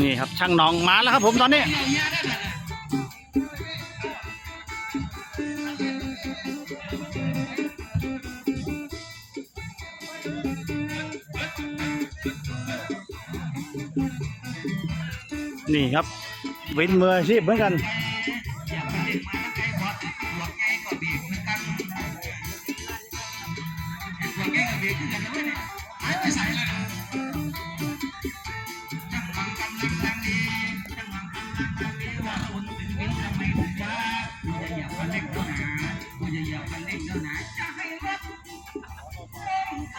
นี่ครับช่างน้องมาแล้วครับผมตอนนี้นี่ครับวินมืออาชีพเหมือนกัน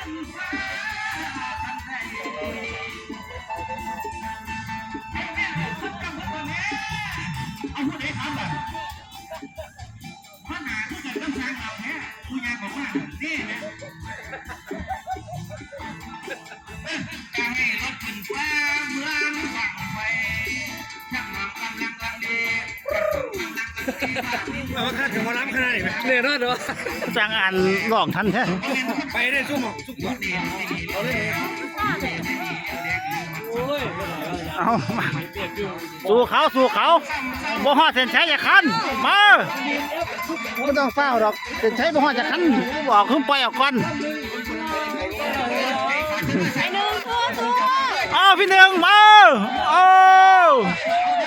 เอ จ้างอ่านหลอกทันแท้ไปได้สู้หมอกสู้หมเอามาสู่เขาสู่เขาบ่ฮอดเส้นชัยอย่าคันมาไม่ต้องเฝ้าดอกเส้นชัยบ่ฮอดอย่าคันบอกขึ้นไปออกก่อนเอาพี่หนึ่งมาเอา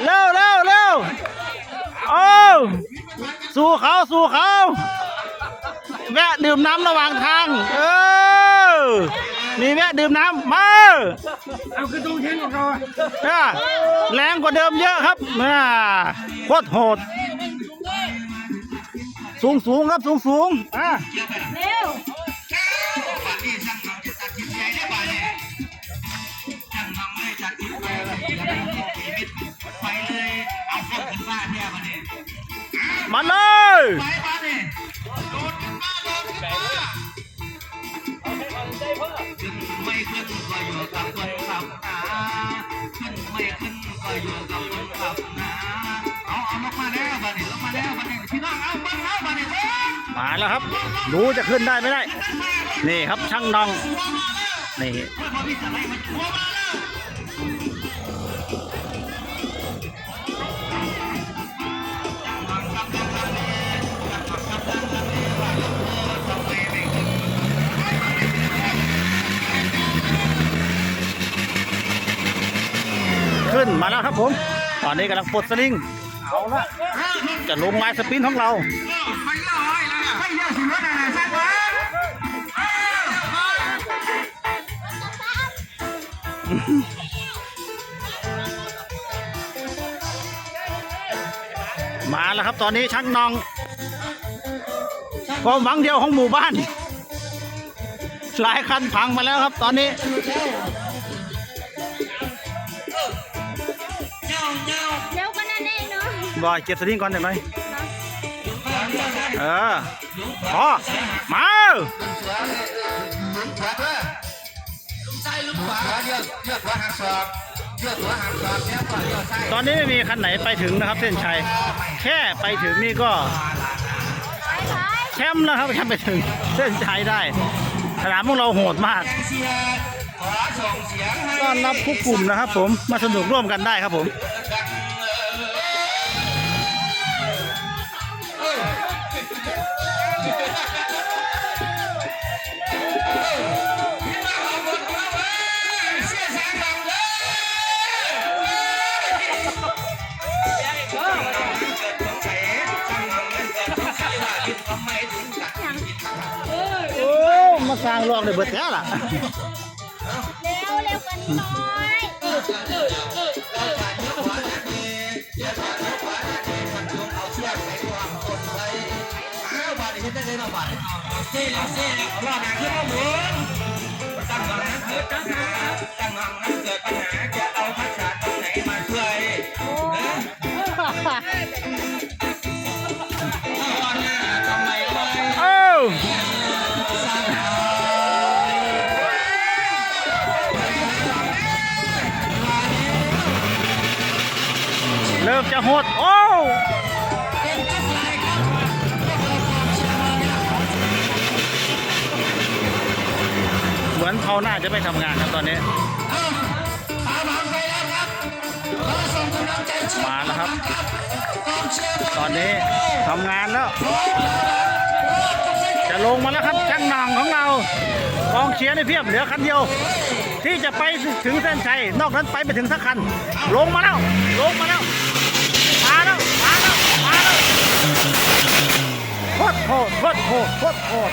เร็วเร็วเร็วเอาสู่เขาสู่เขา แวะดื่มน้ำระหว่างทาง เออนี่แวะดื่มน้ำมา เอาคือตรงเทงของเราอะอ่าแรงกว่าเดิมเยอะครับอ่าโคตรโหด สูงสูงครับสูงสูงอ่าบัดนี้ช่างนำจะตัดสินใจได้บ่เนี่ยช่างนำไม่ตัดสินใจเลยอย่าไปคิดชีวิตไปเลย ขึ้นมาขึ้นไม่ขึ้นก็อยู่กับคนขับนาขึ้นไม่ขึ้นก็อยู่กับคนขับนาเอาเอาลงมาแล้วบันี้ลงมาแล้วบันี้พี่น้องเอาเบิ้งเอาบันี้เบิ้งมาแล้วครับดูจะขึ้นได้ไม่ได้ นี่ครับช่างนองนี่ ขึ้นมาแล้วครับผม ตอนนี้กำลังปลดสลิงเอาละจะลงไม้สปินของเรามมาแล้วครับตอนนี้ช่างนองความหวังเดียวของหมู่บ้าน หลายคันพังมาแล้วครับตอนนี้ บอยเก็บสลิงก่อนได้ไหมเออพอมาตอนนี้ไม่มีคันไหนไปถึงนะครับ เส้นชัยแค่ไปถึงนี่ก็แชมป์แล้วครับแค่ไปถึงเส้นชัยได้สนามของเราโหดมากต้อนรับทุกกลุ่มนะครับผมมาสนุกร่วมกันได้ครับผม สร้างรองได้เบิดแล้วล่ะเร็วเร็วกันหน่อยเสียแล้วเสียแล้วรอดนางขึ้นมาหมุนตั้งหลังนั้นเกิดปัญหาตั้งหลังนั้นเกิดปัญหาจะเอาพัฒนา จะหด โอ้เหมือนเขาน่าจะไปทำงานครับตอนนี้มาแล้วครับ ตอนนี้ทำงานแล้ว จะลงมาแล้วครับจันหนังของเรากองเชียร์ในเพียบเหลือคันเดียว ที่จะไปถึงเส้นชัยนอกนั้นไปไปถึงสักคัน ลงมาแล้ว ลงมาแล้ว โคตรโหดโคตรโหดโคตรโหด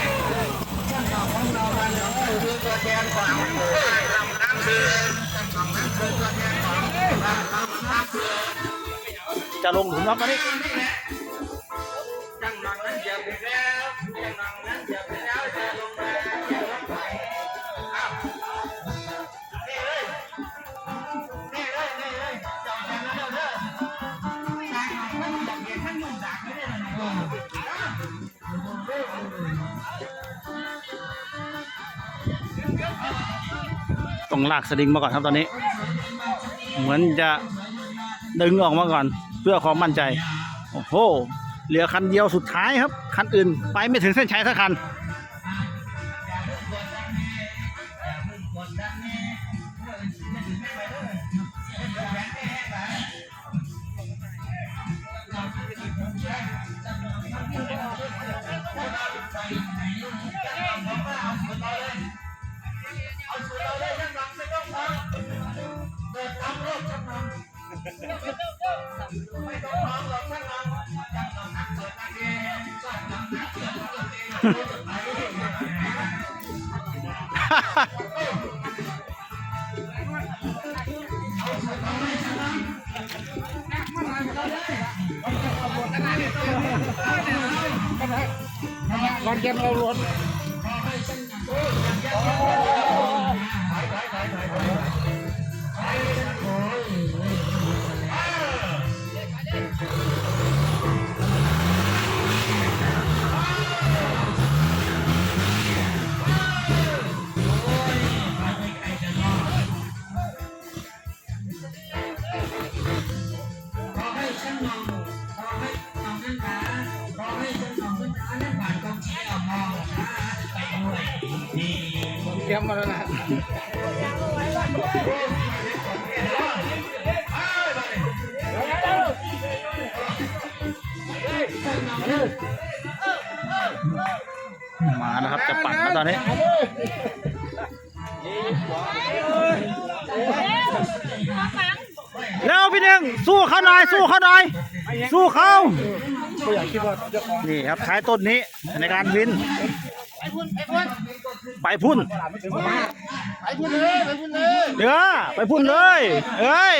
จะลงถึงรอบนี้ ต้องลากสลิงมาก่อนครับตอนนี้ เหมือนจะดึงออกมาก่อน เพื่อความมั่นใจ โอ้โห เหลือคันเดียวสุดท้ายครับ คันอื่นไปไม่ถึงเส้นชัยสักคันก่อน แล้วตอนนี้แล้วพี่หนึ่งสู้เขาหน่อยสู้เขาหน่อยสู้เขานี่ครับท้ายต้นนี้ในการวิน ไปพุ่น ไปพุ่นเลยไปพุ่นเลยเดี๋ยวไปพุ่นเลยเอ้ย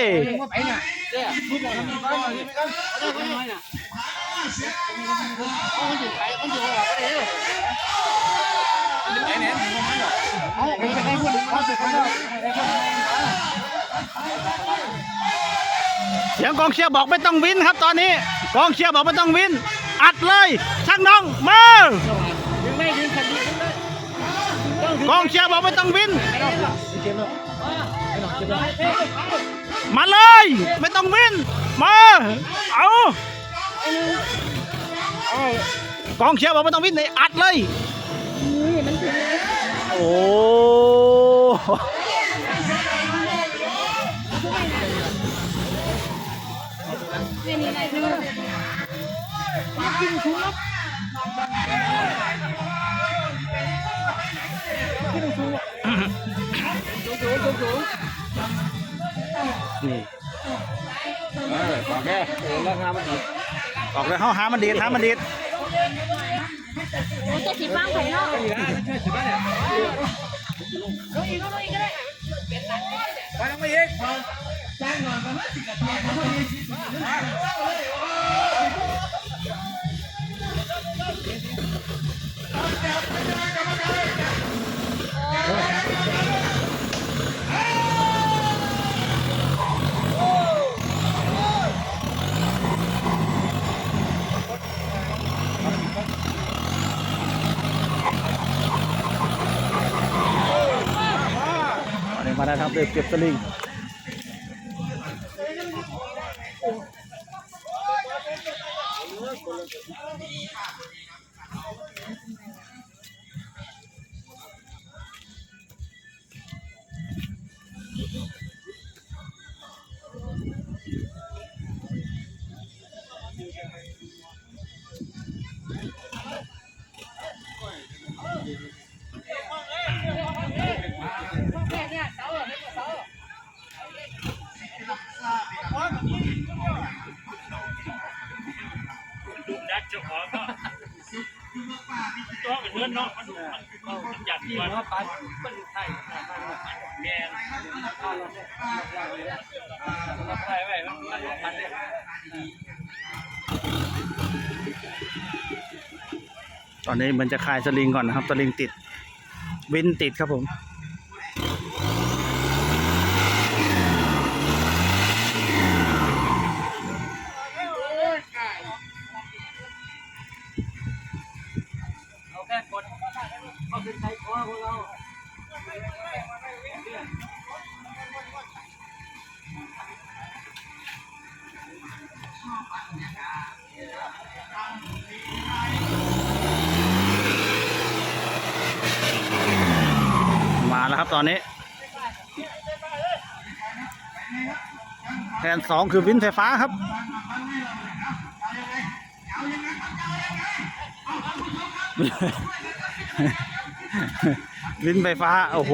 เสียงกองเชียร์บอกไม่ต้องวินครับตอนนี้ กองเชียร์บอกไม่ต้องวิน อัดเลยช่างน้องมากองเชียร์บอกไม่ต้องวิน มาเลย ไม่ต้องวิน มา เอากองเชียร์บอกไม่ต้องวินเลยอัดเลย โอ้นี่โอเคราคามันดีออกเลยเข้าหามันดีดหามันดีด โอ้จะสีฟังไผ่เนาะอยู่นะช่วยถือบ้านเนี่ยลงอีกลงอีกก็ได้ไปลงมาอีกอันนี้มาได้ มานะครับเด็กเก็บสลิงค ตอนนี้มันจะคลายสลิงก่อนนะครับสลิงติด วินติดครับผม แล้วครับตอนนี้แผนสองคือวินไฟฟ้าครับวินไฟฟ้า โอ้โห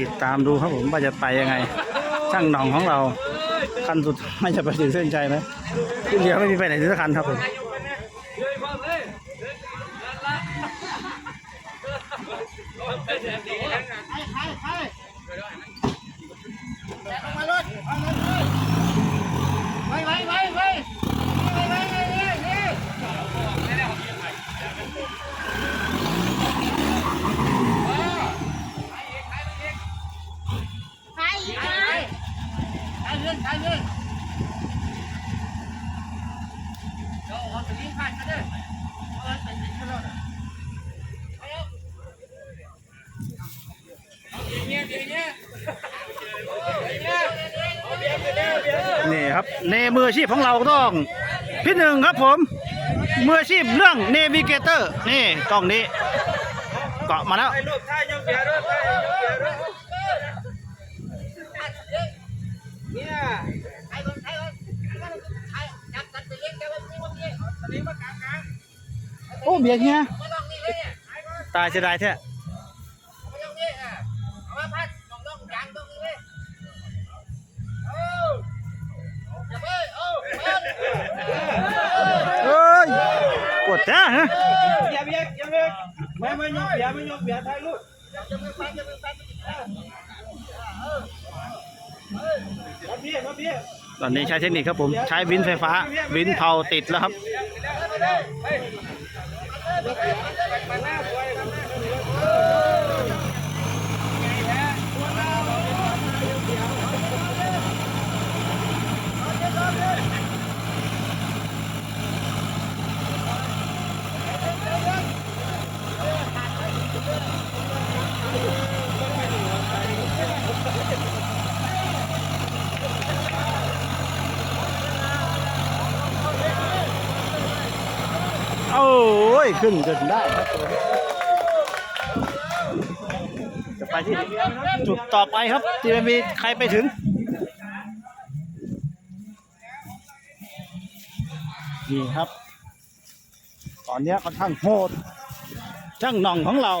ติดตามดูครับผมว่าจะไปยังไง ช่างหนองของเรา คันสุดท้ายจะไปถึงเส้นใจไหมที่เดียวไม่มีไปไหนสักคันครับผม เลยพอเลยนั่นละเป็นแบบนี้นะ ใครอีกไหม นี่ครับเนมื ออาชีพของเราต้องพี่หนึ่งครับผมมืออาชีพเรื่องเนวิเกเตอร์นี่กล้องนี้เกาะมาแล้วรูปท่ายกเบียร์ด้วยท่ายกเบียร์เนี่ยโอ้เบียร์เฮียตายเสียดายแท้ เอ้ยปวดแท้ฮะเบียร์เบียร์เบียร์ไม่ไม่ยกเบียร์ไม่ยกเบียร์ถ่ายรูปมาเบียร์มาเบียร์ตอนนี้ใช้เทคนิคครับผม ใช้วินไฟฟ้า วินเผาติดแล้วครับ โอ้ย ขึ้นจนได้ครับจะไปที่จุดต่อไปครับที่มีใครไปถึงนี่ครับ ตอนนี้ค่อนข้างโหดช่างน่องของเรา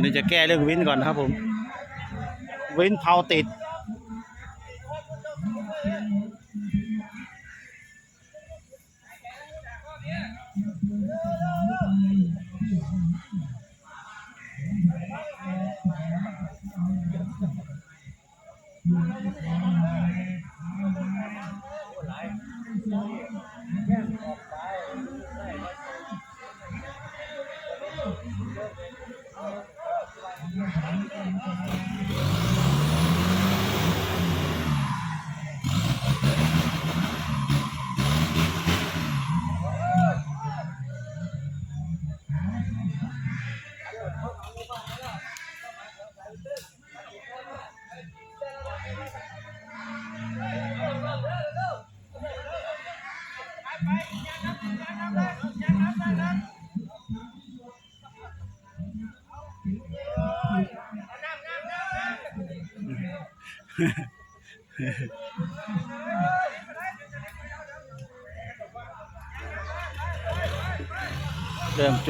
อนนี้จะแก้เรื่องวินก่อนนะครับผม วินเผาติด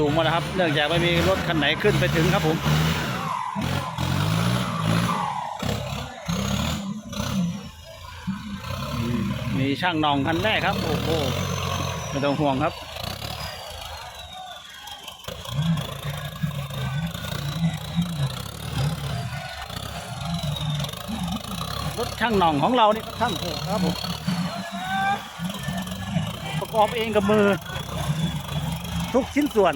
สูงมาแล้วครับ เนื่องจากไม่มีรถคันไหนขึ้นไปถึงครับผมมีช่างนองคันแรกครับ โอ้โหไม่ต้องห่วงครับรถช่างหน่องของเรานี่ช่างโหดครับผมประกอบเองกับมือ ทุกชิ้นส่วน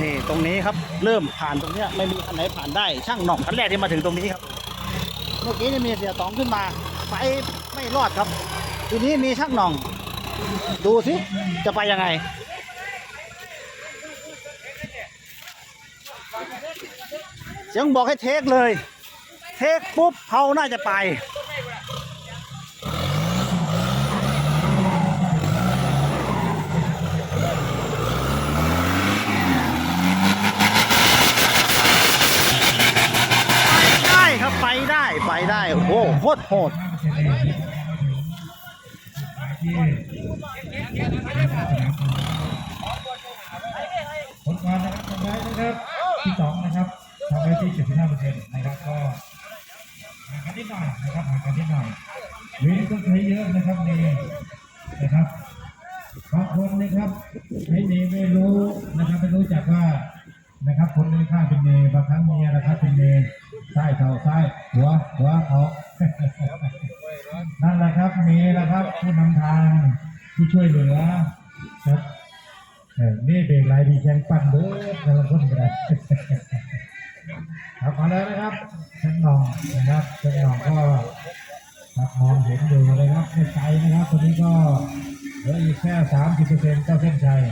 นี่ตรงนี้ครับ เริ่มผ่านตรงเนี้ยไม่มีคันไหนผ่านได้ช่างหน่องคันแรกที่มาถึงตรงนี้ครับ เมื่อกี้นี่มีเสียตองขึ้นมาไปไม่รอดครับ ทีนี้มีช่างหน่อง ดูสิจะไปยังไงเสียงบอกให้เทคเลย เทคปุ๊บเขาน่าจะไปได้ครับ ไปได้ โอ้โหโคตรโหดผลการนะครับทำได้นะครับที่สองนะครับทำได้ที่เจ็ดสิบห้าเปอร์เซ็นต์นะครับก็ห่างกันนิดหน่อยนะครับห่างกันนิดหน่อยเวทก็ใช้เยอะนะครับเนนะครับางคนนะครับใช้เนไม่รู้นะครับไม่รู้จักว่านะครับคนในข้าง เป็นเนบางครั้งเมียนะครับเป็นเนซ้ายเท้าซ้ายหัวหัวออกนั่นแหละครับเมนะครับผู้นำทางผู้ช่วยเหลือครับเนี่เบรกไหลดีแข่งปั่นเด้อแต่ละคนก็ได้ครับมาแล้วนะครับเส้นนองนะครับเส้นนองก็ครับมองเห็นอยู่เลยครับไม่ไกลนะครับตัวนี้ก็เหลืออีกแค่สามสิบเปอร์เซ็นต์เจ้าเส้นชัย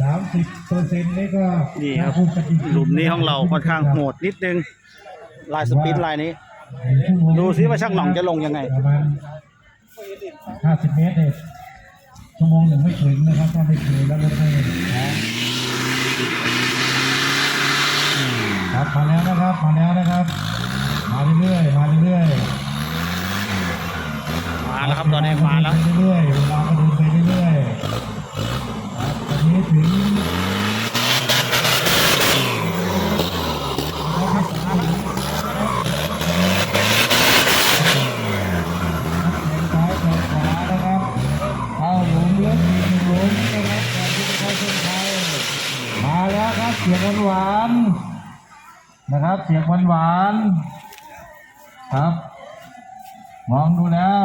สามสิบเปอร์เซ็นต์นี่ก็นี่ครับถ้าพูดกันจริงๆหลุมนี้ของเราค่อนข้างโหดนิดนึง ลายสปีดลายนี้หนึ่งชั่วโมงดูซิว่าช่างหน่องจะลงยังไง ประมาณห้าสิบเมตรเนี่ยชั่วโมงหนึ่งไม่ถึงนะครับถ้าไม่ถึงแล้วรถไม่นะครับมาแล้วนะครับมาแล้วนะครับ มาเรื่อยๆมาเรื่อยๆ มาแล้วครับตอนนี้มาแล้วไปเรื่อยๆเวลาก็เดินไปเรื่อยๆครับตอนนี้ถึงนะครับซ้ายแขนขวานะครับเข้าหลุมลึกอีกหนึ่งหลุมนะครับก่อนที่จะเข้าเส้นชัยมาแล้วครับเสียงหวานๆนะครับ เสียงหวานๆครับ มองดูแล้ว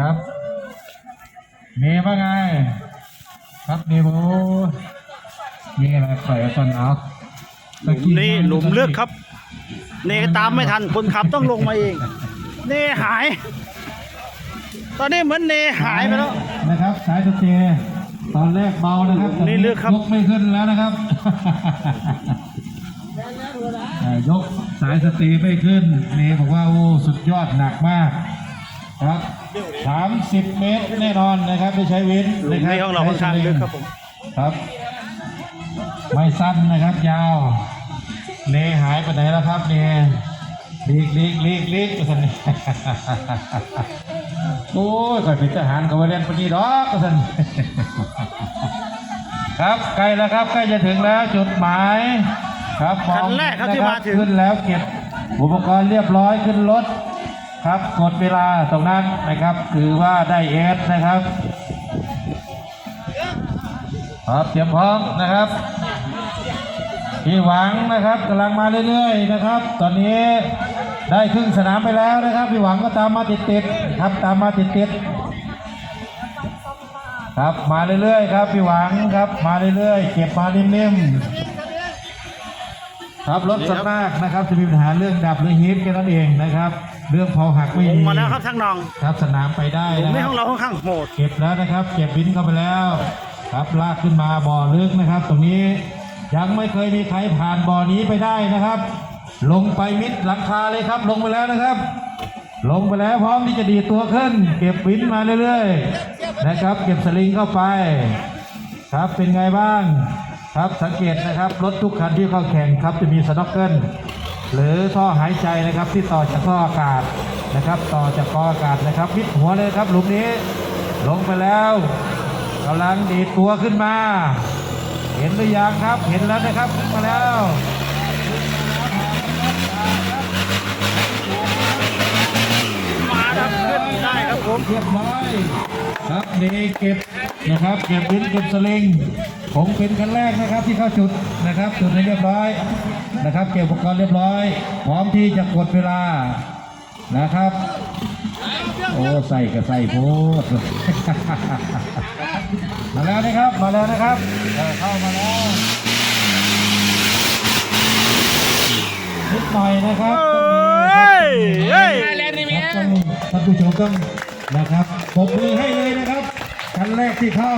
ครับเมย์ว่าไง ครับเมย์โบมีอะไรใส่ตอนเอาหลุมนี้หลุมลึกครับ เนตามไม่ทันคนขับต้องลงมาเอง เนหาย ตอนนี้เหมือนเนหายไปแล้ว นะครับสายสเตย์ตอนแรกเบานะครับนี่ลึกครับยกไม่ขึ้นแล้วนะครับเอ่อยกสายสเตย์ไม่ขึ้นเมย์บอกว่าโอ้สุดยอดหนักมากครับ สามสิบเมตรแน่นอนนะครับไม่ใช้เว้นหลุมนี้ของเราค่อนข้างลึกครับผมครับ ไม่สั้นนะครับยาวเนหายไปไหนแล้วครับเนลีกลีกลีกลีกสันนี่โอ้ยก่อนเป็นทหารกับว่าเรียนปนีดอกสันครับใกล้แล้วครับใกล้จะถึงแล้วจุดหมาย ครับมองคันแรกครับที่นะมาถึงขึ้นแล้วเก็บอุปกรณ์เรียบร้อยขึ้นรถ ครับกดเวลาตรงนั้นนะครับถือว่าได้เอสนะครับครับเตรียมพร้อมนะครับพี่หวังนะครับกำลังมาเรื่อยๆนะครับ ตอนนี้ได้ครึ่งสนามไปแล้วนะครับพี่หวังก็ตามมาติดๆครับตามมาติดๆครับมาเรื่อยๆครับพี่หวังครับมาเรื่อยๆเก็บมานิ่มๆครับรถสำนักนะครับจะมีปัญหาเรื่องดับหรือฮีทแค่นั้นเองนะครับ เรื่องเผาหักไม่ลงมีมาแล้วครับช่างหนองครับสนามไปได้หลุมนะนี้คขรับองเราค่อนข้างโหดเก็บแล้วนะครับ เก็บบินเข้าไปแล้ว ครับลากขึ้นมาบ่อลึกนะครับ ตรงนี้ยังไม่เคยมีใครผ่านบ่อนี้ไปได้นะครับ ลงไปมิดหลังคาเลยครับ ลงไปแล้วนะครับ ลงไปแล้วพร้อมที่จะดีดตัวขึ้น เก็บวินมาเรื่อยๆนะครับ เก็บสลิงเข้าไป ครับเป็นไงบ้าง ครับสังเกตนะครับ รถทุกคันที่เข้าแข่งครับจะมีสน็อกเกิล หรือท่อหายใจนะครับที่ต่อจากท่ออากาศนะครับ ต่อจากกออากาศนะครับมิดหัวเลยครับหลุมนี้ลงไปแล้วกำลังดีดตัวขึ้นมา เห็นหรือยังครับเห็นแล้วนะครับขึ้นมาแล้วมาครับขึ้นได้ครับผมเรียบร้อยครับนี่เก็บนะครับเก็บวินเก็บสลิงผมเป็นคันแรกนะครับที่เข้าจุดนะครับจุดให้เรียบร้อย นะครับเก็บอุปกรณ์เรียบร้อย พร้อมที่จะกดเวลานะครับ โอ้ใส่กับใส่โพดมาแล้วนะครับมาแล้วนะครับเออเข้ามาแล้วนิดหน่อยนะครับเฮ้ยเฮ้ยต้องท่านผู้ชมต้องนะครับปรบมือให้เลยนะครับคันแรกที่เข้า